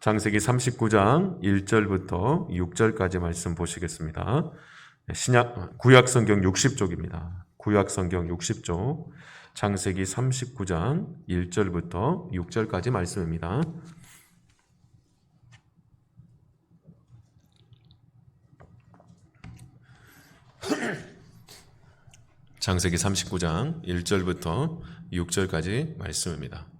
장세기 39장 1절부터 6절까지 말씀 보시겠습니다. 신약 구약 성경 60쪽입니다. 구약 성경 60쪽 장세기 39장 1절부터 6절까지 말씀입니다. 장세기 39장 1절부터 6절까지 말씀입니다.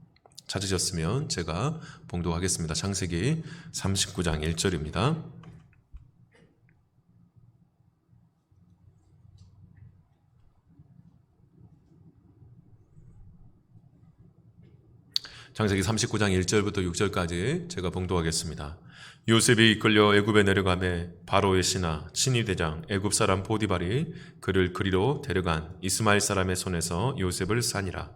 찾으셨으면 제가 봉독하겠습니다. 창세기 39장 1절입니다. 창세기 39장 1절부터 6절까지 제가 봉독하겠습니다. 요셉이 이끌려 애굽에 내려가매 바로의 신하 친위 대장 애굽 사람 보디발이 그를 그리로 데려간 이스마엘 사람의 손에서 요셉을 산이라.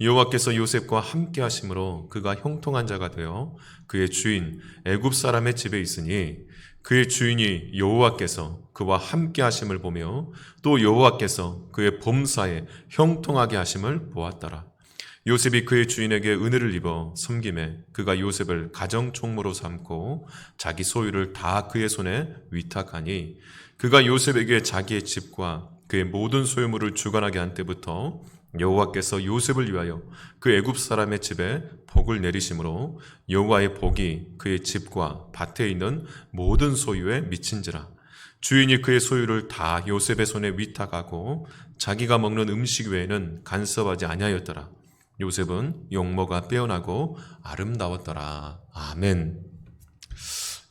여호와께서 요셉과 함께 하심으로 그가 형통한 자가 되어 그의 주인 애굽 사람의 집에 있으니 그의 주인이 여호와께서 그와 함께 하심을 보며 또 여호와께서 그의 범사에 형통하게 하심을 보았더라. 요셉이 그의 주인에게 은혜를 입어 섬김에 그가 요셉을 가정 총무로 삼고 자기 소유를 다 그의 손에 위탁하니 그가 요셉에게 자기의 집과 그의 모든 소유물을 주관하게 한 때부터 여호와께서 요셉을 위하여 그 애굽 사람의 집에 복을 내리심으로 여호와의 복이 그의 집과 밭에 있는 모든 소유에 미친지라. 주인이 그의 소유를 다 요셉의 손에 위탁하고 자기가 먹는 음식 외에는 간섭하지 아니하였더라. 요셉은 용모가 빼어나고 아름다웠더라. 아멘.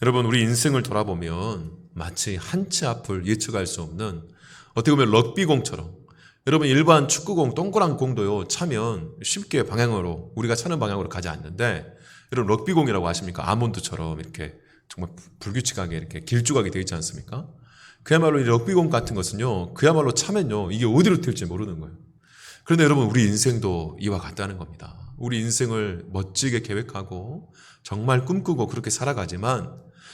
여러분 우리 인생을 돌아보면 마치 한치 앞을 예측할 수 없는 어떻게 보면 럭비공처럼 여러분 일반 축구공 동그란 공도요 차면 쉽게 방향으로 우리가 차는 방향으로 가지 않는데 여러분 럭비공이라고 아십니까 아몬드처럼 이렇게 정말 불규칙하게 이렇게 길쭉하게 되어 있지 않습니까? 그야말로 이 럭비공 같은 것은요 그야말로 차면요 이게 어디로 튈지 모르는 거예요. 그런데 여러분 우리 인생도 이와 같다는 겁니다. 우리 인생을 멋지게 계획하고 정말 꿈꾸고 그렇게 살아가지만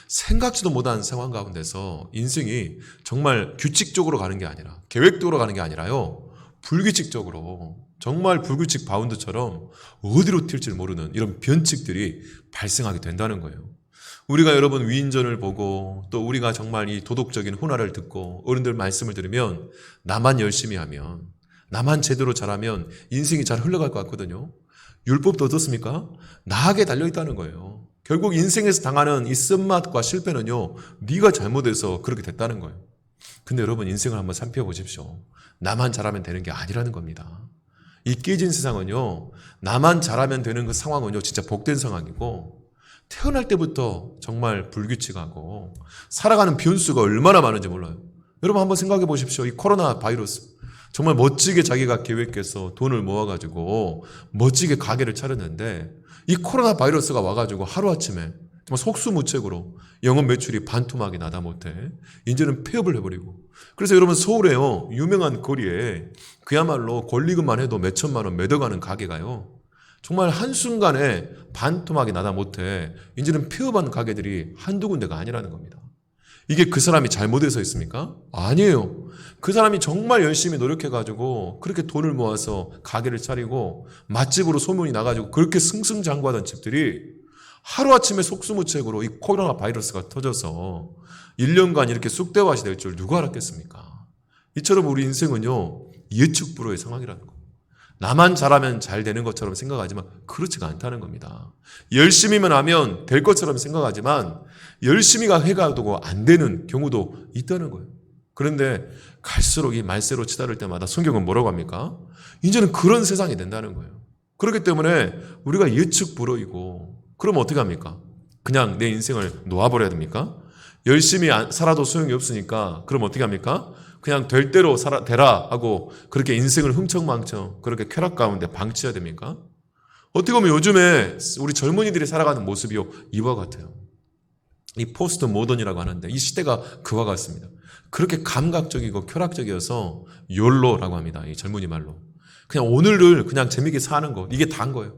생각지도 못한 상황 가운데서 인생이 정말 규칙적으로 가는 게 아니라 계획적으로 가는 게 아니라요. 불규칙적으로 정말 불규칙 바운드처럼 어디로 튈지 모르는 이런 변칙들이 발생하게 된다는 거예요. 우리가 여러분 위인전을 보고 또 우리가 정말 이 도덕적인 훈화를 듣고 어른들 말씀을 들으면 나만 열심히 하면 나만 제대로 잘하면 인생이 잘 흘러갈 것 같거든요. 율법도 어떻습니까? 나에게 달려 있다는 거예요. 결국 인생에서 당하는 이 쓴맛과 실패는요, 네가 잘못해서 그렇게 됐다는 거예요. 근데 여러분 인생을 한번 살펴보십시오. 나만 잘하면 되는 게 아니라는 겁니다. 이 깨진 세상은요, 나만 잘하면 되는 그 상황은요, 진짜 복된 상황이고, 태어날 때부터 정말 불규칙하고, 살아가는 변수가 얼마나 많은지 몰라요. 여러분 한번 생각해 보십시오. 이 코로나 바이러스. 정말 멋지게 자기가 계획해서 돈을 모아가지고 멋지게 가게를 차렸는데 이 코로나 바이러스가 와가지고 하루아침에 정말 속수무책으로 영업 매출이 반토막이 나다 못해 이제는 폐업을 해버리고. 그래서 여러분 서울에요. 유명한 거리에 그야말로 권리금만 해도 몇 천만 원 매덕하는 가게가요. 정말 한순간에 반토막이 나다 못해 이제는 폐업한 가게들이 한두 군데가 아니라는 겁니다 이게 그 사람이 잘못해서 있습니까? 아니에요. 그 사람이 정말 열심히 노력해가지고 그렇게 돈을 모아서 가게를 차리고 맛집으로 소문이 나가지고 그렇게 승승장구하던 집들이 하루아침에 속수무책으로 이 코로나 바이러스가 터져서 1년간 이렇게 쑥대밭이 될 줄 누가 알았겠습니까? 이처럼 우리 인생은요, 예측 불허의 상황이라는 거. 나만 잘하면 잘 되는 것처럼 생각하지만 그렇지가 않다는 겁니다. 열심히만 하면 될 것처럼 생각하지만 열심히가 해가지고 안 되는 경우도 있다는 거예요. 그런데 갈수록 이 말세로 치달을 때마다 성경은 뭐라고 합니까? 이제는 그런 세상이 된다는 거예요. 그렇기 때문에 우리가 예측 불허이고 그러면 어떻게 합니까? 그냥 내 인생을 놓아버려야 됩니까? 열심히 살아도 소용이 없으니까 그럼 어떻게 합니까? 그냥 될 대로 살아, 되라 하고 그렇게 인생을 흥청망청 그렇게 쾌락 가운데 방치해야 됩니까? 어떻게 보면 요즘에 우리 젊은이들이 살아가는 모습이요 이와 같아요. 이 포스트 모던이라고 하는데 이 시대가 그와 같습니다. 그렇게 감각적이고 쾌락적이어서 욜로라고 합니다. 이 젊은이 말로. 그냥 오늘을 그냥 재밌게 사는 거 이게 다인 거예요.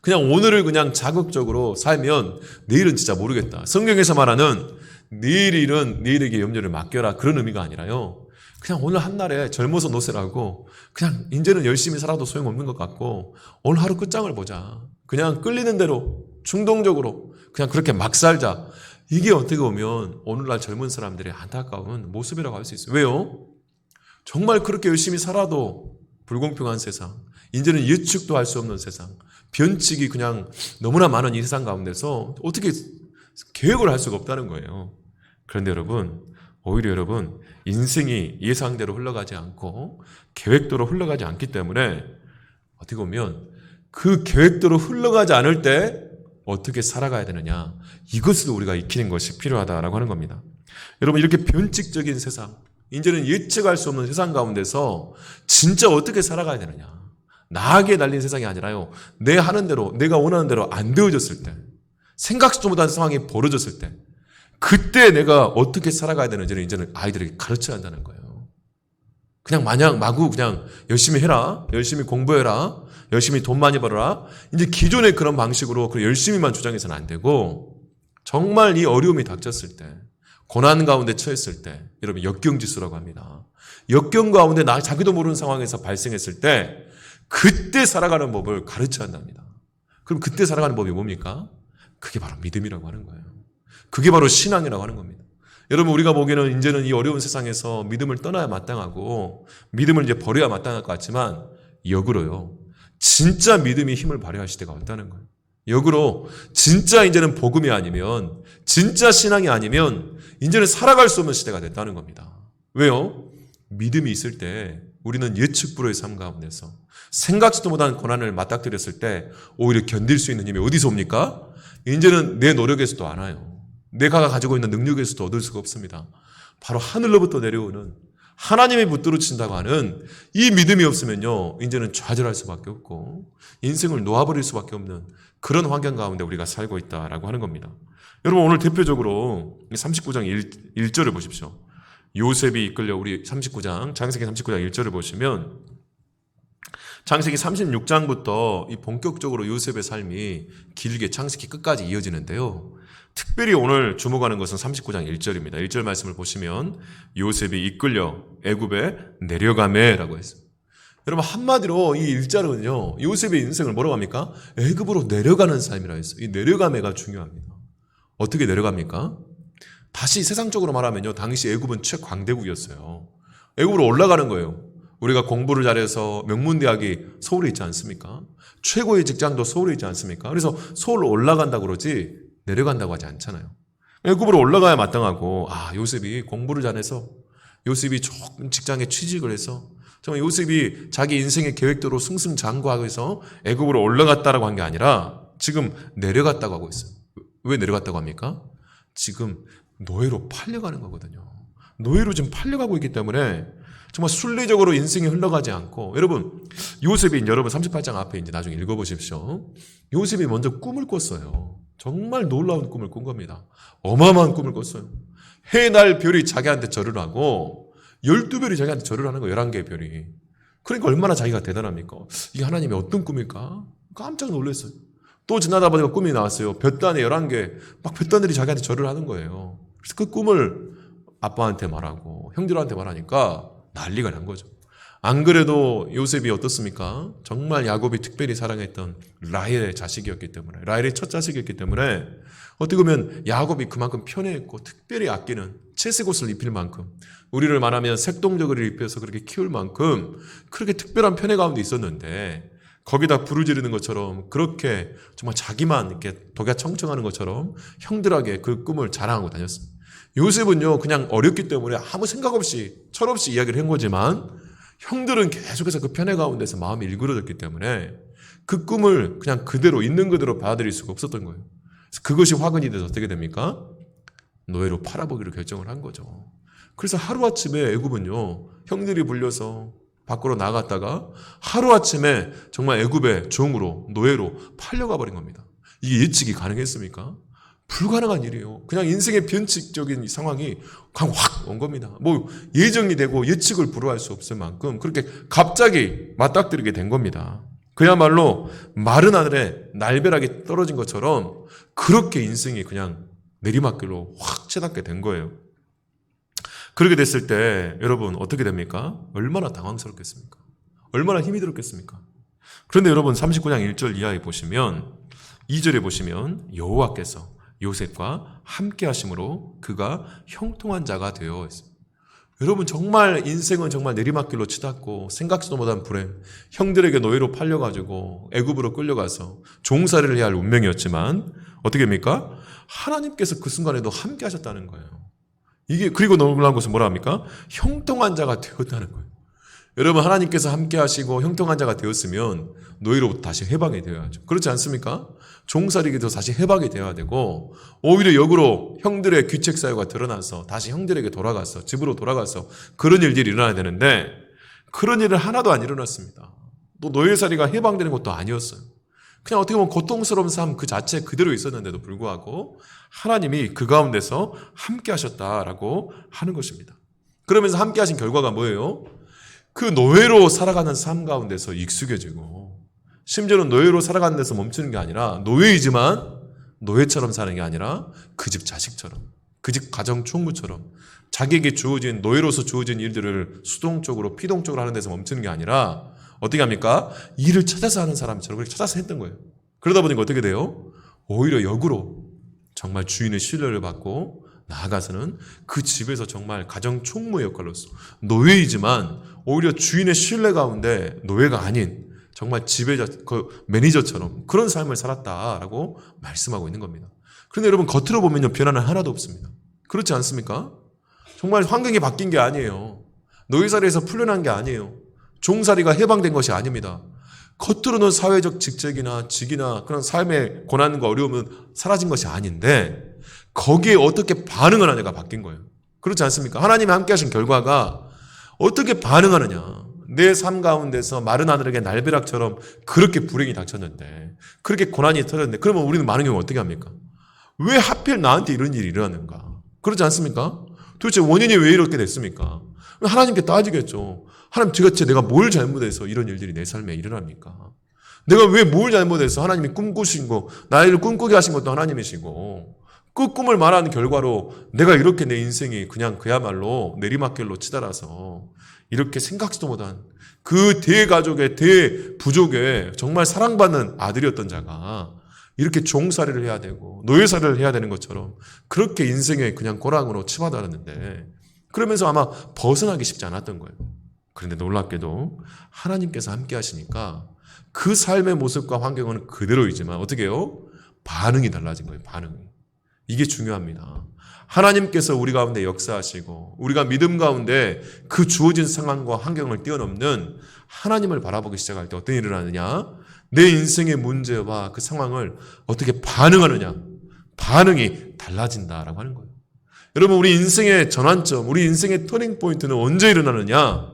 그냥 오늘을 그냥 자극적으로 살면 내일은 진짜 모르겠다. 성경에서 말하는 내일 일은 내일에게 염려를 맡겨라 그런 의미가 아니라요. 그냥 오늘 한날에 젊어서 노세라고 그냥 이제는 열심히 살아도 소용없는 것 같고 오늘 하루 끝장을 보자. 그냥 끌리는 대로 충동적으로 그냥 그렇게 막 살자. 이게 어떻게 보면 오늘날 젊은 사람들의 안타까운 모습이라고 할 수 있어요. 왜요? 정말 그렇게 열심히 살아도 불공평한 세상, 이제는 예측도 할 수 없는 세상, 변칙이 그냥 너무나 많은 이 세상 가운데서 어떻게 계획을 할 수가 없다는 거예요. 그런데 여러분, 오히려 여러분, 인생이 예상대로 흘러가지 않고 계획대로 흘러가지 않기 때문에 어떻게 보면 그 계획대로 흘러가지 않을 때 어떻게 살아가야 되느냐. 이것을 우리가 익히는 것이 필요하다라고 하는 겁니다. 여러분, 이렇게 변칙적인 세상, 이제는 예측할 수 없는 세상 가운데서 진짜 어떻게 살아가야 되느냐. 나에게 날린 세상이 아니라요. 내 하는 대로, 내가 원하는 대로 안 되어졌을 때, 생각지도 못한 상황이 벌어졌을 때, 그때 내가 어떻게 살아가야 되는지를 이제는 아이들에게 가르쳐야 한다는 거예요. 그냥 마냥 마구 그냥 열심히 해라, 열심히 공부해라, 열심히 돈 많이 벌어라. 이제 기존의 그런 방식으로 그 열심히만 주장해서는 안 되고, 정말 이 어려움이 닥쳤을 때, 고난 가운데 처했을 때, 여러분 역경지수라고 합니다. 역경 가운데 나 자기도 모르는 상황에서 발생했을 때, 그때 살아가는 법을 가르쳐야 한답니다. 그럼 그때 살아가는 법이 뭡니까? 그게 바로 믿음이라고 하는 거예요. 그게 바로 신앙이라고 하는 겁니다. 여러분 우리가 보기에는 이제는 이 어려운 세상에서 믿음을 떠나야 마땅하고 믿음을 이제 버려야 마땅할 것 같지만 역으로요. 진짜 믿음이 힘을 발휘할 시대가 왔다는 거예요. 역으로 진짜 이제는 복음이 아니면 진짜 신앙이 아니면 이제는 살아갈 수 없는 시대가 됐다는 겁니다. 왜요? 믿음이 있을 때 우리는 예측 불허의 삶 가운데서 생각지도 못한 고난을 맞닥뜨렸을 때 오히려 견딜 수 있는 힘이 어디서 옵니까? 이제는 내 노력에서도 안 와요. 내가 가지고 있는 능력에서도 얻을 수가 없습니다. 바로 하늘로부터 내려오는 하나님이 붙들어 친다고 하는 이 믿음이 없으면요, 이제는 좌절할 수밖에 없고, 인생을 놓아버릴 수밖에 없는 그런 환경 가운데 우리가 살고 있다라고 하는 겁니다. 여러분, 오늘 대표적으로 39장 1, 1절을 보십시오. 요셉이 이끌려 우리 39장, 장세기 39장 1절을 보시면, 창세기 36장부터 이 본격적으로 요셉의 삶이 길게 창세기 끝까지 이어지는데요. 특별히 오늘 주목하는 것은 39장 1절입니다. 1절 말씀을 보시면 요셉이 이끌려 애굽에 내려가매라고 했습니다. 여러분 한마디로 이 일자는요. 요셉의 인생을 뭐라고 합니까? 애굽으로 내려가는 삶이라 했어요. 이 내려가매가 중요합니다. 어떻게 내려갑니까? 다시 세상적으로 말하면요. 당시 애굽은 최광대국이었어요. 애굽으로 올라가는 거예요. 우리가 공부를 잘해서 명문대학이 서울에 있지 않습니까? 최고의 직장도 서울에 있지 않습니까? 그래서 서울로 올라간다고 그러지 내려간다고 하지 않잖아요. 애굽으로 올라가야 마땅하고 아 요셉이 공부를 잘해서 요셉이 좋은 직장에 취직을 해서 정말 요셉이 자기 인생의 계획대로 승승장구하고 해서 애굽으로 올라갔다라고 한 게 아니라 지금 내려갔다고 하고 있어요. 왜 내려갔다고 합니까? 지금 노예로 팔려가는 거거든요. 노예로 지금 팔려가고 있기 때문에 정말 순리적으로 인생이 흘러가지 않고 여러분 요셉이 여러분 38장 앞에 이제 나중에 읽어보십시오. 요셉이 먼저 꿈을 꿨어요. 정말 놀라운 꿈을 꾼 겁니다. 어마어마한 꿈을 꿨어요. 해날 별이 자기한테 절을 하고 12별이 자기한테 절을 하는 거예요. 11개의 별이. 그러니까 얼마나 자기가 대단합니까? 이게 하나님의 어떤 꿈일까? 깜짝 놀랐어요. 또 지나다 보니까 꿈이 나왔어요. 볕단에 11개, 막 볕단들이 자기한테 절을 하는 거예요. 그래서 그 꿈을 아빠한테 말하고 형들한테 말하니까 난리가 난 거죠. 안 그래도 요셉이 어떻습니까? 정말 야곱이 특별히 사랑했던 라헬의 자식이었기 때문에 라헬의 첫 자식이었기 때문에 어떻게 보면 야곱이 그만큼 편애했고 특별히 아끼는 채색 옷을 입힐 만큼 우리를 말하면 색동적을 입혀서 그렇게 키울 만큼 그렇게 특별한 편애 가운데 있었는데 거기다 지르는 것처럼 그렇게 정말 자기만 이렇게 독야 청청하는 것처럼 형들에게 그 꿈을 자랑하고 다녔습니다. 요셉은요 그냥 어렸기 때문에 아무 생각 없이 철없이 이야기를 한 거지만 형들은 계속해서 그 편애 가운데서 마음이 일그러졌기 때문에 그 꿈을 그냥 그대로 있는 그대로 받아들일 수가 없었던 거예요. 그것이 화근이 돼서 어떻게 됩니까? 노예로 팔아보기로 결정을 한 거죠. 그래서 하루아침에 애굽은요 형들이 불려서 밖으로 나갔다가 하루아침에 정말 애굽의 종으로 노예로 팔려가 버린 겁니다. 이게 예측이 가능했습니까? 불가능한 일이에요. 그냥 인생의 변칙적인 상황이 그냥 확 온 겁니다. 뭐 예정이 되고 예측을 불허할 수 없을 만큼 그렇게 갑자기 맞닥뜨리게 된 겁니다. 그야말로 마른 하늘에 날벼락이 떨어진 것처럼 그렇게 인생이 그냥 내리막길로 확 치닫게 된 거예요. 그렇게 됐을 때 여러분 어떻게 됩니까? 얼마나 당황스럽겠습니까? 얼마나 힘이 들었겠습니까? 그런데 여러분 39장 1절 이하에 보시면 2절에 보시면 여호와께서 요셉과 함께 하심으로 그가 형통한 자가 되어 있습니다. 여러분 정말 인생은 정말 내리막길로 치닫고 생각지도 못한 불행 형들에게 노예로 팔려가지고 애굽으로 끌려가서 종살이를 해야 할 운명이었지만 어떻게 합니까? 하나님께서 그 순간에도 함께 하셨다는 거예요. 이게 그리고 놀라운 것은 뭐라 합니까? 형통한 자가 되었다는 거예요. 여러분 하나님께서 함께 하시고 형통한 자가 되었으면 노예로부터 다시 해방이 되어야죠. 그렇지 않습니까? 종살이기도 다시 해방이 되어야 되고 오히려 역으로 형들의 귀책 사유가 드러나서 다시 형들에게 돌아가서 집으로 돌아가서 그런 일들이 일어나야 되는데 그런 일은 하나도 안 일어났습니다. 또 노예살이가 해방되는 것도 아니었어요. 그냥 어떻게 보면 고통스러운 삶 그 자체 그대로 있었는데도 불구하고 하나님이 그 가운데서 함께 하셨다라고 하는 것입니다. 그러면서 함께 하신 결과가 뭐예요? 그 노예로 살아가는 삶 가운데서 익숙해지고 심지어는 노예로 살아가는 데서 멈추는 게 아니라 노예이지만 노예처럼 사는 게 아니라 그 집 자식처럼 그 집 가정 총무처럼 자기에게 주어진 노예로서 주어진 일들을 수동적으로 피동적으로 하는 데서 멈추는 게 아니라 어떻게 합니까? 일을 찾아서 하는 사람처럼 그렇게 찾아서 했던 거예요. 그러다 보니까 어떻게 돼요? 오히려 역으로 정말 주인의 신뢰를 받고 나아가서는 그 집에서 정말 가정 총무 역할로서 노예이지만 오히려 주인의 신뢰 가운데 노예가 아닌 정말 지배자, 그 매니저처럼 그런 삶을 살았다라고 말씀하고 있는 겁니다. 그런데 여러분 겉으로 보면요 변화는 하나도 없습니다. 그렇지 않습니까? 정말 환경이 바뀐 게 아니에요. 노예살이에서 풀려난 게 아니에요. 종살이가 해방된 것이 아닙니다. 겉으로는 사회적 직책이나 직이나 그런 삶의 고난과 어려움은 사라진 것이 아닌데 거기에 어떻게 반응을 하느냐가 바뀐 거예요. 그렇지 않습니까? 하나님이 함께 하신 결과가 어떻게 반응하느냐. 내 삶 가운데서 마른 하늘에게 날벼락처럼 그렇게 불행이 닥쳤는데 그렇게 고난이 터졌는데 그러면 우리는 많은 경우 어떻게 합니까? 왜 하필 나한테 이런 일이 일어나는가? 그렇지 않습니까? 도대체 원인이 왜 이렇게 됐습니까? 하나님께 따지겠죠. 하나님 도대체 내가 뭘 잘못해서 이런 일들이 내 삶에 일어납니까? 내가 왜 뭘 잘못해서 하나님이 꿈꾸신 거, 나이를 꿈꾸게 하신 것도 하나님이시고, 그 꿈을 말하는 결과로 내가 이렇게 내 인생이 그냥 그야말로 내리막길로 치달아서 이렇게 생각지도 못한 그 대가족의 대부족의 정말 사랑받는 아들이었던 자가 이렇게 종살이를 해야 되고 노예살이를 해야 되는 것처럼 그렇게 인생에 그냥 꼬랑으로 치받았는데 그러면서 아마 벗어나기 쉽지 않았던 거예요. 그런데 놀랍게도 하나님께서 함께 하시니까 그 삶의 모습과 환경은 그대로이지만 어떻게 해요? 반응이 달라진 거예요. 반응이. 이게 중요합니다. 하나님께서 우리 가운데 역사하시고 우리가 믿음 가운데 그 주어진 상황과 환경을 뛰어넘는 하나님을 바라보기 시작할 때 어떤 일이 일어나느냐? 내 인생의 문제와 그 상황을 어떻게 반응하느냐? 반응이 달라진다라고 하는 거예요. 여러분 우리 인생의 전환점, 우리 인생의 터닝 포인트는 언제 일어나느냐?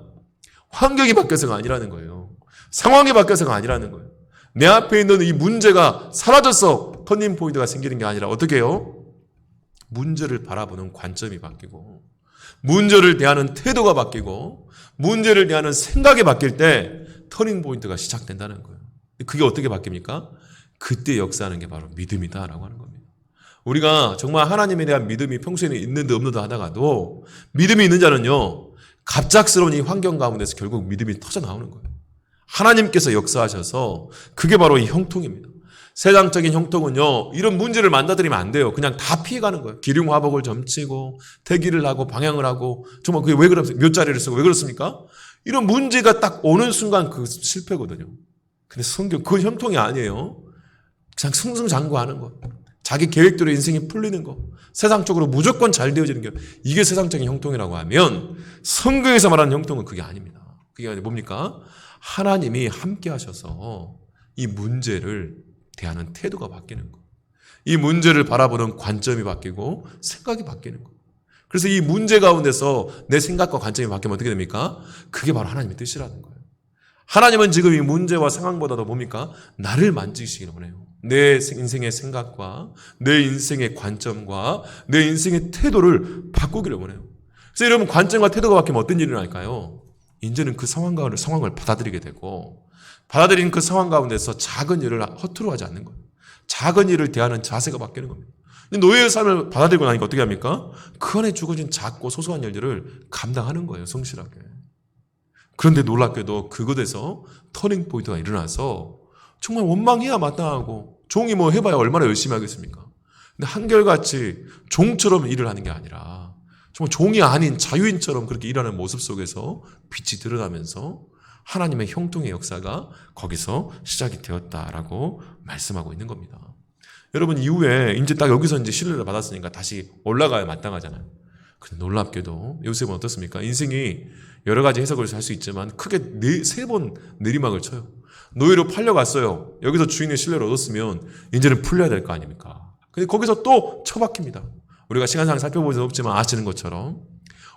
환경이 바뀌어서가 아니라는 거예요. 상황이 바뀌어서가 아니라는 거예요. 내 앞에 있는 이 문제가 사라져서 터닝 포인트가 생기는 게 아니라 어떻게 해요? 문제를 바라보는 관점이 바뀌고 문제를 대하는 태도가 바뀌고 문제를 대하는 생각이 바뀔 때 터닝 포인트가 시작된다는 거예요. 그게 어떻게 바뀝니까? 그때 역사하는 게 바로 믿음이다라고 하는 겁니다. 우리가 정말 하나님에 대한 믿음이 평소에는 있는데 없는데 하다가도 믿음이 있는 자는요 갑작스러운 이 환경 가운데서 결국 믿음이 터져 나오는 거예요. 하나님께서 역사하셔서 그게 바로 이 형통입니다. 세상적인 형통은요, 이런 문제를 만나들이면 안 돼요. 그냥 다 피해가는 거예요. 기륭 화복을 점치고, 태기를 하고, 방향을 하고, 정말 그게 왜 그렇습니까? 몇 자리를 쓰고, 왜 그렇습니까? 이런 문제가 딱 오는 순간 그 실패거든요. 근데 성경, 그 형통이 아니에요. 그냥 승승장구하는 거. 자기 계획대로 인생이 풀리는 거. 세상적으로 무조건 잘 되어지는 게, 이게 세상적인 형통이라고 하면, 성경에서 말하는 형통은 그게 아닙니다. 그게 뭡니까? 하나님이 함께 하셔서 이 문제를 대하는 태도가 바뀌는 거. 이 문제를 바라보는 관점이 바뀌고 생각이 바뀌는 거. 그래서 이 문제 가운데서 내 생각과 관점이 바뀌면 어떻게 됩니까? 그게 바로 하나님의 뜻이라는 거예요. 하나님은 지금 이 문제와 상황보다도 뭡니까? 나를 만지시기를 원해요. 내 인생의 생각과 내 인생의 관점과 내 인생의 태도를 바꾸기를 원해요. 그래서 여러분 관점과 태도가 바뀌면 어떤 일이 일어날까요? 이제는 그 상황 가운데 상황을 받아들이게 되고 받아들이는 그 상황 가운데서 작은 일을 허투루 하지 않는 거예요. 작은 일을 대하는 자세가 바뀌는 겁니다. 노예의 삶을 받아들이고 나니까 어떻게 합니까? 그 안에 죽어진 작고 소소한 일들을 감당하는 거예요. 성실하게. 그런데 놀랍게도 그것에서 터닝 포인트가 일어나서 정말 원망해야 마땅하고 종이 뭐 해봐야 얼마나 열심히 하겠습니까? 근데 한결같이 종처럼 일을 하는 게 아니라 정말 종이 아닌 자유인처럼 그렇게 일하는 모습 속에서 빛이 드러나면서 하나님의 형통의 역사가 거기서 시작이 되었다라고 말씀하고 있는 겁니다. 여러분 이후에 이제 딱 여기서 이제 신뢰를 받았으니까 다시 올라가야 마땅하잖아요. 근데 놀랍게도 요셉은 어떻습니까? 인생이 여러 가지 해석을 할 수 있지만 크게 네, 세 번 내리막을 쳐요. 노예로 팔려갔어요. 여기서 주인의 신뢰를 얻었으면 이제는 풀려야 될 거 아닙니까? 근데 거기서 또 처박힙니다. 우리가 시간상 살펴볼 수 없지만 아시는 것처럼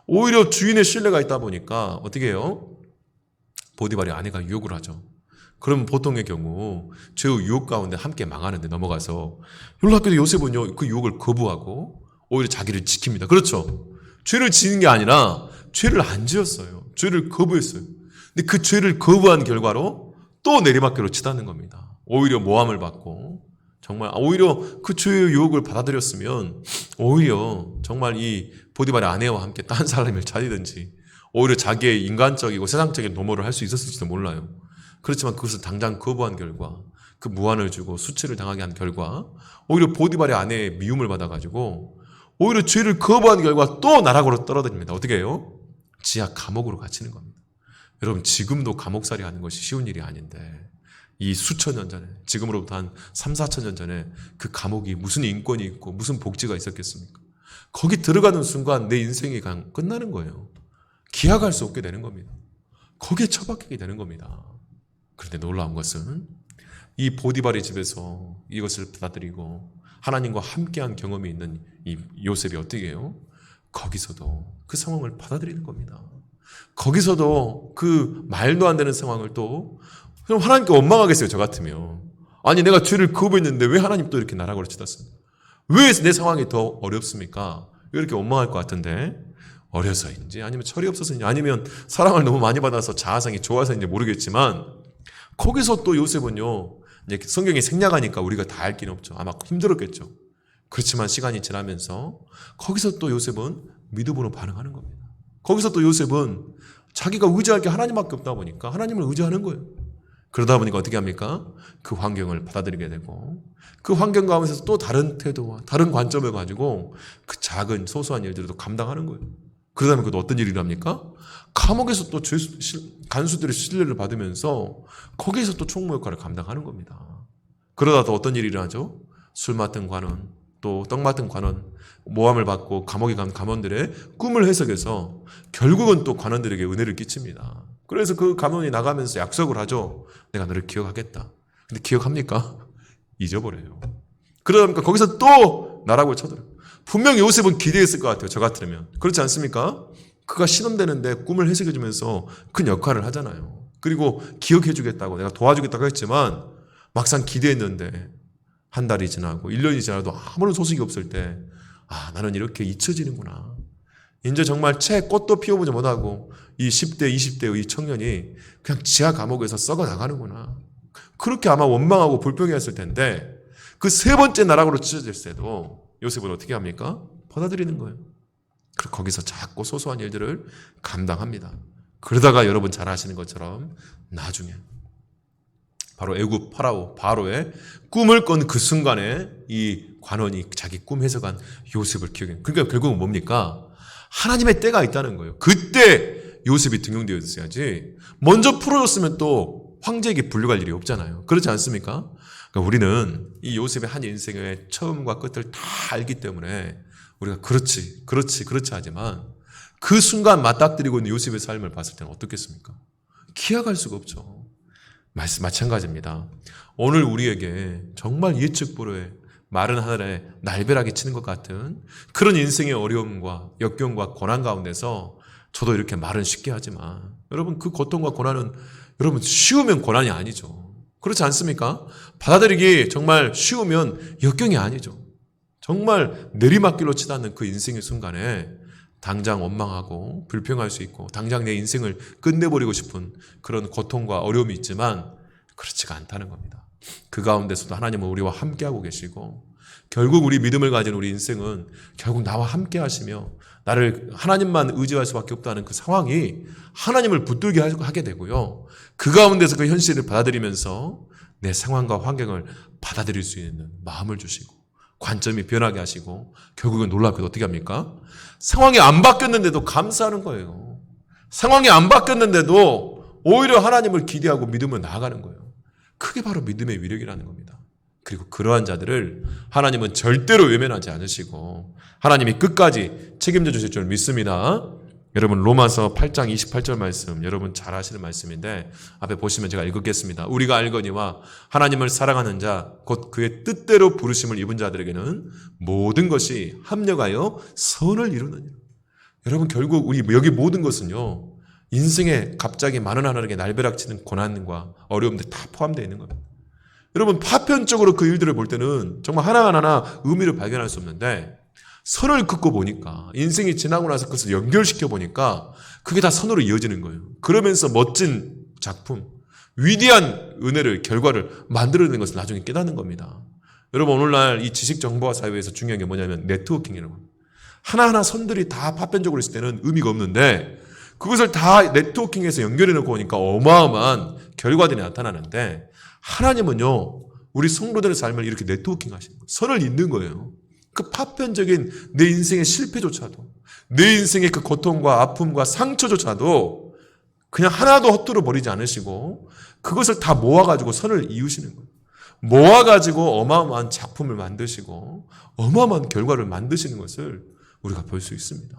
오히려 주인의 신뢰가 있다 보니까 어떻게 해요? 보디발이 아내가 유혹을 하죠. 그럼 보통의 경우 죄의 유혹 가운데 함께 망하는데 넘어가서 놀랍게도 요셉은요 그 유혹을 거부하고 오히려 자기를 지킵니다. 그렇죠? 죄를 지는 게 아니라 죄를 안 지었어요. 죄를 거부했어요. 근데 그 죄를 거부한 결과로 또 내리막길로 치닫는 겁니다. 오히려 모함을 받고 정말 오히려 그 죄의 유혹을 받아들였으면 오히려 정말 이 보디발의 아내와 함께 딴 사람을 차리든지 오히려 자기의 인간적이고 세상적인 도모를 할 수 있었을지도 몰라요. 그렇지만 그것을 당장 거부한 결과 그 무한을 주고 수치를 당하게 한 결과 오히려 보디발의 아내의 미움을 받아가지고 오히려 죄를 거부한 결과 또 나락으로 떨어집니다. 어떻게 해요? 지하 감옥으로 갇히는 겁니다. 여러분 지금도 감옥살이 하는 것이 쉬운 일이 아닌데 이 수천 년 전에 지금으로부터 한 3, 4천 년 전에 그 감옥이 무슨 인권이 있고 무슨 복지가 있었겠습니까? 거기 들어가는 순간 내 인생이 끝나는 거예요. 기약할 수 없게 되는 겁니다. 거기에 처박히게 되는 겁니다. 그런데 놀라운 것은 이 보디발의 집에서 이것을 받아들이고 하나님과 함께한 경험이 있는 이 요셉이 어떻게 해요? 거기서도 그 상황을 받아들이는 겁니다. 거기서도 그 말도 안 되는 상황을 또 그럼 하나님께 원망하겠어요, 저 같으면. 아니, 내가 죄를 거부했는데 왜 하나님 또 이렇게 나락으로 치닫습니까? 왜 내 상황이 더 어렵습니까? 왜 이렇게 원망할 것 같은데? 어려서인지, 아니면 철이 없어서인지, 아니면 사랑을 너무 많이 받아서 자아상이 좋아서인지 모르겠지만, 거기서 또 요셉은요, 이제 성경이 생략하니까 우리가 다 알 길은 없죠. 아마 힘들었겠죠. 그렇지만 시간이 지나면서, 거기서 또 요셉은 믿음으로 반응하는 겁니다. 거기서 또 요셉은 자기가 의지할 게 하나님밖에 없다 보니까 하나님을 의지하는 거예요. 그러다 보니까 어떻게 합니까? 그 환경을 받아들이게 되고 그 환경 가운데서 또 다른 태도와 다른 관점을 가지고 그 작은 소소한 일들을 또 감당하는 거예요. 그러다 보니까 또 어떤 일이 일어납니까? 감옥에서 또 간수들의 신뢰를 받으면서 거기에서 또 총무 역할을 감당하는 겁니다. 그러다 또 어떤 일이 일어나죠? 술 맡은 관원, 또 떡 맡은 관원, 모함을 받고 감옥에 간 감원들의 꿈을 해석해서 결국은 또 관원들에게 은혜를 끼칩니다. 그래서 그 감원이 나가면서 약속을 하죠. 내가 너를 기억하겠다. 근데 기억합니까? 잊어버려요. 그러다 보니까 거기서 또 나락을 쳐들어요. 분명 요셉은 기대했을 것 같아요. 저 같으면. 그렇지 않습니까? 그가 신음되는데 꿈을 해석해주면서 큰 역할을 하잖아요. 그리고 기억해주겠다고 내가 도와주겠다고 했지만 막상 기대했는데 한 달이 지나고 1년이 지나도 아무런 소식이 없을 때 아, 나는 이렇게 잊혀지는구나. 이제 정말 채 꽃도 피워보지 못하고 이 10대, 20대의 이 청년이 그냥 지하 감옥에서 썩어 나가는구나. 그렇게 아마 원망하고 불평했을 텐데 그 세 번째 나락으로 찢어질 때도 요셉은 어떻게 합니까? 받아들이는 거예요. 그리고 거기서 작고 소소한 일들을 감당합니다. 그러다가 여러분 잘 아시는 것처럼 나중에 바로 애굽 파라오 바로의 꿈을 꾼 그 순간에 이 관원이 자기 꿈 해석한 요셉을 기억해. 그러니까 결국은 뭡니까? 하나님의 때가 있다는 거예요. 그때 요셉이 등용되어 있어야지. 먼저 풀어줬으면 또 황제에게 분류갈 일이 없잖아요. 그렇지 않습니까? 그러니까 우리는 이 요셉의 한 인생의 처음과 끝을 다 알기 때문에 우리가 그렇지, 그렇지, 그렇지 하지만 그 순간 맞닥뜨리고 있는 요셉의 삶을 봤을 때는 어떻겠습니까? 기약할 수가 없죠. 마찬가지입니다. 오늘 우리에게 정말 예측 불허의 마른 하늘에 날벼락이 치는 것 같은 그런 인생의 어려움과 역경과 고난 가운데서 저도 이렇게 말은 쉽게 하지만 여러분 그 고통과 고난은 여러분 쉬우면 고난이 아니죠. 그렇지 않습니까? 받아들이기 정말 쉬우면 역경이 아니죠. 정말 내리막길로 치닫는 그 인생의 순간에 당장 원망하고 불평할 수 있고 당장 내 인생을 끝내버리고 싶은 그런 고통과 어려움이 있지만 그렇지가 않다는 겁니다. 그 가운데서도 하나님은 우리와 함께하고 계시고 결국 우리 믿음을 가진 우리 인생은 결국 나와 함께 하시며 나를 하나님만 의지할 수밖에 없다는 그 상황이 하나님을 붙들게 하- 하게 되고요. 그 가운데서 그 현실을 받아들이면서 내 상황과 환경을 받아들일 수 있는 마음을 주시고 관점이 변하게 하시고 결국은 놀랍게도 어떻게 합니까? 상황이 안 바뀌었는데도 감사하는 거예요. 상황이 안 바뀌었는데도 오히려 하나님을 기대하고 믿음을 나아가는 거예요. 그게 바로 믿음의 위력이라는 겁니다. 그리고 그러한 자들을 하나님은 절대로 외면하지 않으시고 하나님이 끝까지 책임져 주실 줄 믿습니다. 여러분 로마서 8장 28절 말씀 여러분 잘 아시는 말씀인데 앞에 보시면 제가 읽겠습니다. 우리가 알거니와 하나님을 사랑하는 자 곧 그의 뜻대로 부르심을 입은 자들에게는 모든 것이 합력하여 선을 이루느니라. 여러분 결국 우리 여기 모든 것은요. 인생에 갑자기 많은 하나님께 날벼락치는 고난과 어려움들 다 포함되어 있는 겁니다. 여러분 파편적으로 그 일들을 볼 때는 정말 하나하나 의미를 발견할 수 없는데 선을 긋고 보니까 인생이 지나고 나서 그것을 연결시켜 보니까 그게 다 선으로 이어지는 거예요. 그러면서 멋진 작품, 위대한 은혜를 결과를 만들어내는 것을 나중에 깨닫는 겁니다. 여러분 오늘날 이 지식 정보화 사회에서 중요한 게 뭐냐면 네트워킹이라고. 하나하나 선들이 다 파편적으로 있을 때는 의미가 없는데 그것을 다 네트워킹에서 연결해 놓고 보니까 어마어마한 결과들이 나타나는데 하나님은요 우리 성도들의 삶을 이렇게 네트워킹 하시는 거예요. 선을 잇는 거예요. 그 파편적인 내 인생의 실패조차도 내 인생의 그 고통과 아픔과 상처조차도 그냥 하나도 헛두루 버리지 않으시고 그것을 다 모아가지고 선을 이으시는 거예요. 모아가지고 어마어마한 작품을 만드시고 어마어마한 결과를 만드시는 것을 우리가 볼 수 있습니다.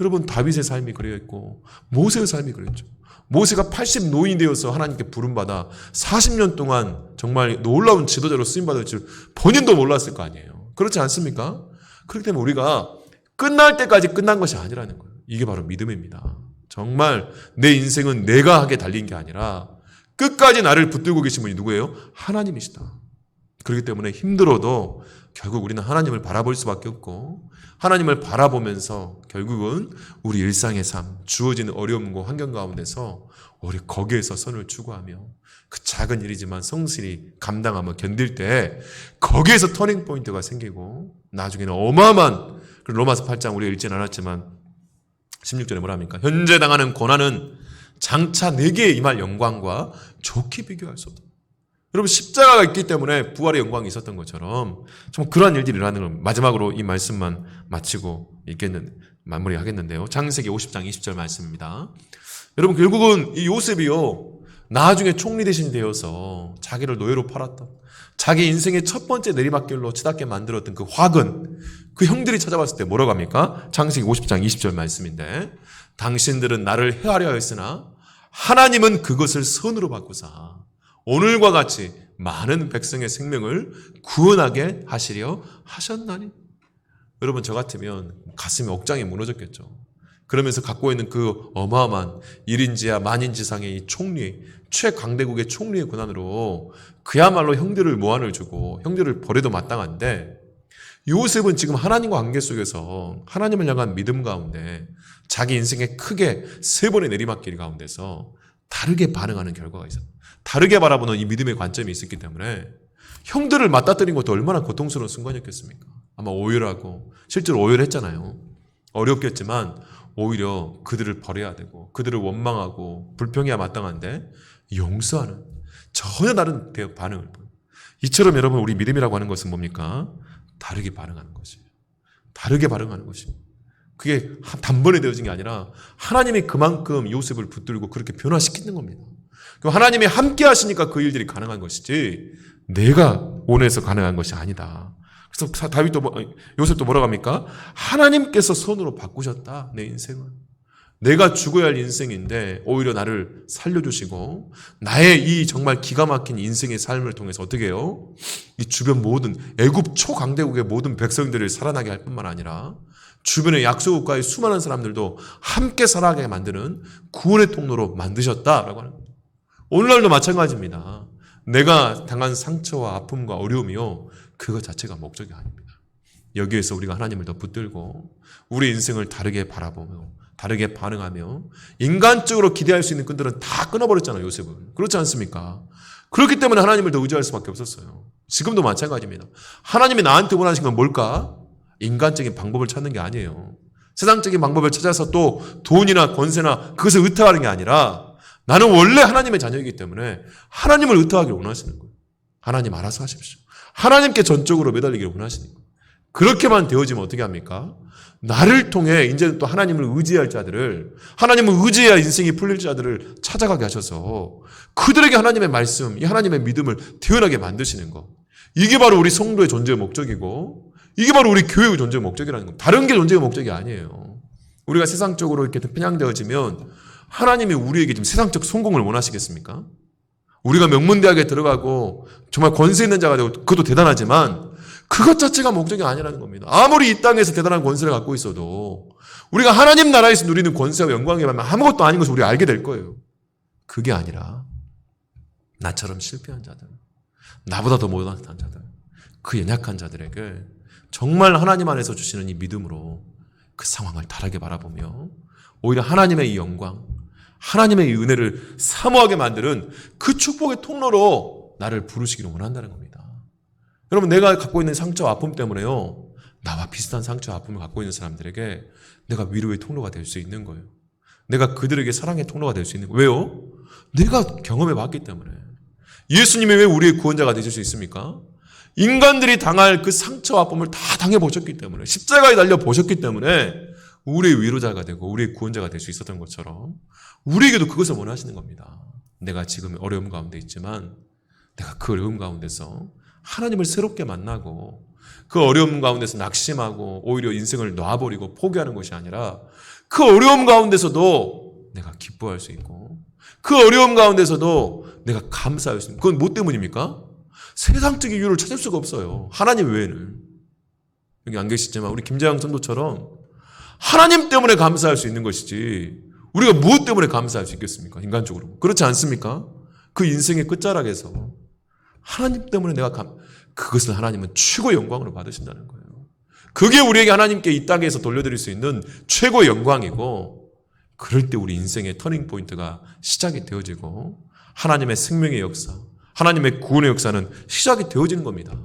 여러분 다윗의 삶이 그랬고 모세의 삶이 그랬죠. 모세가 80 노인이 되어서 하나님께 부름받아 40년 동안 정말 놀라운 지도자로 쓰임받을 줄 본인도 몰랐을 거 아니에요. 그렇지 않습니까? 그렇기 때문에 우리가 끝날 때까지 끝난 것이 아니라는 거예요. 이게 바로 믿음입니다. 정말 내 인생은 내가 하게 달린 게 아니라 끝까지 나를 붙들고 계신 분이 누구예요? 하나님이시다. 그렇기 때문에 힘들어도 결국 우리는 하나님을 바라볼 수밖에 없고 하나님을 바라보면서 결국은 우리 일상의 삶, 주어지는 어려움과 환경 가운데서 우리 거기에서 선을 추구하며 그 작은 일이지만 성실히 감당하며 견딜 때 거기에서 터닝 포인트가 생기고 나중에는 어마어마한 그 로마서 8장 우리가 읽진 않았지만 16절에 뭐라 합니까? 현재 당하는 고난은 장차 내게 임할 영광과 좋게 비교할 수 없다. 여러분 십자가가 있기 때문에 부활의 영광이 있었던 것처럼 정말 그러한 일들이 일어나는 걸 마지막으로 이 말씀만 마치고 읽겠는 마무리하겠는데요. 창세기 50장 20절 말씀입니다. 여러분 결국은 이 요셉이요 나중에 총리 대신 되어서 자기를 노예로 팔았던 자기 인생의 첫 번째 내리막길로 치닫게 만들었던 그 화근 그 형들이 찾아왔을 때 뭐라고 합니까? 창세기 50장 20절 말씀인데 당신들은 나를 해하려 했으나 하나님은 그것을 선으로 바꾸사 오늘과 같이 많은 백성의 생명을 구원하게 하시려 하셨나니 여러분 저 같으면 가슴이 억장이 무너졌겠죠. 그러면서 갖고 있는 그 어마어마한 1인지하 만인지상의 이 총리, 최강대국의 총리의 권한으로 그야말로 형들을 모한을 주고 형들을 버려도 마땅한데 요셉은 지금 하나님과 관계 속에서 하나님을 향한 믿음 가운데 자기 인생에 크게 세 번의 내리막길 가운데서 다르게 반응하는 결과가 있어요. 다르게 바라보는 이 믿음의 관점이 있었기 때문에 형들을 맞닥뜨린 것도 얼마나 고통스러운 순간이었겠습니까? 아마 오열하고 실제로 오열했잖아요. 어렵겠지만 오히려 그들을 버려야 되고 그들을 원망하고 불평해야 마땅한데 용서하는 전혀 다른 대- 반응을 보여요. 이처럼 여러분 우리 믿음이라고 하는 것은 뭡니까? 다르게 반응하는 것이에요. 다르게 반응하는 것이에요. 그게 한- 단번에 되어진 게 아니라 하나님이 그만큼 요셉을 붙들고 그렇게 변화시키는 겁니다. 하나님이 함께 하시니까 그 일들이 가능한 것이지 내가 원해서 가능한 것이 아니다. 그래서 사- 다윗도 뭐- 요셉도 뭐라고 합니까? 하나님께서 손으로 바꾸셨다 내 인생을. 내가 죽어야 할 인생인데 오히려 나를 살려주시고 나의 이 정말 기가 막힌 인생의 삶을 통해서 어떻게 해요? 이 주변 모든 애굽 초강대국의 모든 백성들을 살아나게 할 뿐만 아니라 주변의 약소국가의 수많은 사람들도 함께 살아가게 만드는 구원의 통로로 만드셨다라고 하는 겁니다. 오늘날도 마찬가지입니다. 내가 당한 상처와 아픔과 어려움이요. 그것 자체가 목적이 아닙니다. 여기에서 우리가 하나님을 더 붙들고 우리 인생을 다르게 바라보며 다르게 반응하며 인간적으로 기대할 수 있는 끈들은 다 끊어버렸잖아요. 요셉은. 그렇지 않습니까? 그렇기 때문에 하나님을 더 의지할 수밖에 없었어요. 지금도 마찬가지입니다. 하나님이 나한테 원하시는 건 뭘까? 인간적인 방법을 찾는 게 아니에요. 세상적인 방법을 찾아서 또 돈이나 권세나 그것을 의탁하는 게 아니라 나는 원래 하나님의 자녀이기 때문에 하나님을 의탁하기를 원하시는 거예요. 하나님 알아서 하십시오. 하나님께 전적으로 매달리기를 원하시는 거예요. 그렇게만 되어지면 어떻게 합니까? 나를 통해 이제는 또 하나님을 의지할 자들을 하나님을 의지해야 인생이 풀릴 자들을 찾아가게 하셔서 그들에게 하나님의 말씀, 이 하나님의 믿음을 태어나게 만드시는 것. 이게 바로 우리 성도의 존재의 목적이고 이게 바로 우리 교회의 존재의 목적이라는 겁니다. 다른 게 존재의 목적이 아니에요. 우리가 세상적으로 이렇게 편향되어지면 하나님이 우리에게 지금 세상적 성공을 원하시겠습니까? 우리가 명문대학에 들어가고 정말 권세 있는 자가 되고 그것도 대단하지만 그것 자체가 목적이 아니라는 겁니다. 아무리 이 땅에서 대단한 권세를 갖고 있어도 우리가 하나님 나라에서 누리는 권세와 영광에 비하면 아무것도 아닌 것을 우리가 알게 될 거예요. 그게 아니라 나처럼 실패한 자들, 나보다 더 못한 자들, 그 연약한 자들에게 정말 하나님 안에서 주시는 이 믿음으로 그 상황을 다르게 바라보며 오히려 하나님의 이 영광, 하나님의 이 은혜를 사모하게 만드는 그 축복의 통로로 나를 부르시기를 원한다는 겁니다. 여러분, 내가 갖고 있는 상처와 아픔 때문에요. 나와 비슷한 상처와 아픔을 갖고 있는 사람들에게 내가 위로의 통로가 될 수 있는 거예요. 내가 그들에게 사랑의 통로가 될 수 있는 거예요. 왜요? 내가 경험해 봤기 때문에. 예수님이 왜 우리의 구원자가 되실 수 있습니까? 인간들이 당할 그 상처와 아픔을 다 당해 보셨기 때문에 십자가에 달려 보셨기 때문에 우리의 위로자가 되고 우리의 구원자가 될 수 있었던 것처럼 우리에게도 그것을 원하시는 겁니다. 내가 지금 어려움 가운데 있지만 내가 그 어려움 가운데서 하나님을 새롭게 만나고 그 어려움 가운데서 낙심하고 오히려 인생을 놔버리고 포기하는 것이 아니라 그 어려움 가운데서도 내가 기뻐할 수 있고 그 어려움 가운데서도 내가 감사할 수 있는 그건 뭐 때문입니까? 세상적인 이유를 찾을 수가 없어요. 하나님 외에는. 여기 안 계시지만 우리 김재양 선도처럼 하나님 때문에 감사할 수 있는 것이지 우리가 무엇 때문에 감사할 수 있겠습니까? 인간적으로. 그렇지 않습니까? 그 인생의 끝자락에서 하나님 때문에 내가 감, 그것을 하나님은 최고 영광으로 받으신다는 거예요. 그게 우리에게 하나님께 이 땅에서 돌려드릴 수 있는 최고 영광이고, 그럴 때 우리 인생의 터닝 포인트가 시작이 되어지고, 하나님의 생명의 역사, 하나님의 구원의 역사는 시작이 되어지는 겁니다.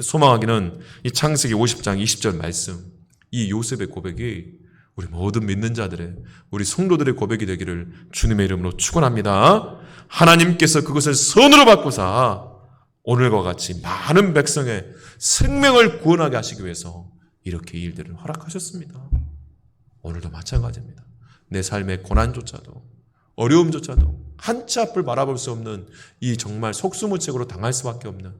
소망하기는 이 창세기 50장 20절 말씀, 이 요셉의 고백이 우리 모든 믿는 자들의 우리 성도들의 고백이 되기를 주님의 이름으로 축원합니다. 하나님께서 그것을 선으로 바꾸사 오늘과 같이 많은 백성의 생명을 구원하게 하시기 위해서 이렇게 일들을 허락하셨습니다. 오늘도 마찬가지입니다. 내 삶의 고난조차도 어려움조차도 한치 앞을 바라볼 수 없는 이 정말 속수무책으로 당할 수밖에 없는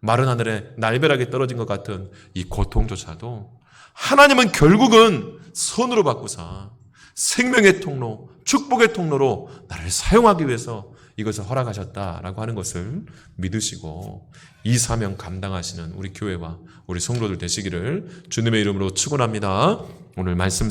마른 하늘에 날벼락이 떨어진 것 같은 이 고통조차도 하나님은 결국은 선으로 바꾸사 생명의 통로, 축복의 통로로 나를 사용하기 위해서 이것을 허락하셨다라고 하는 것을 믿으시고 이 사명 감당하시는 우리 교회와 우리 성도들 되시기를 주님의 이름으로 축원합니다. 오늘 말씀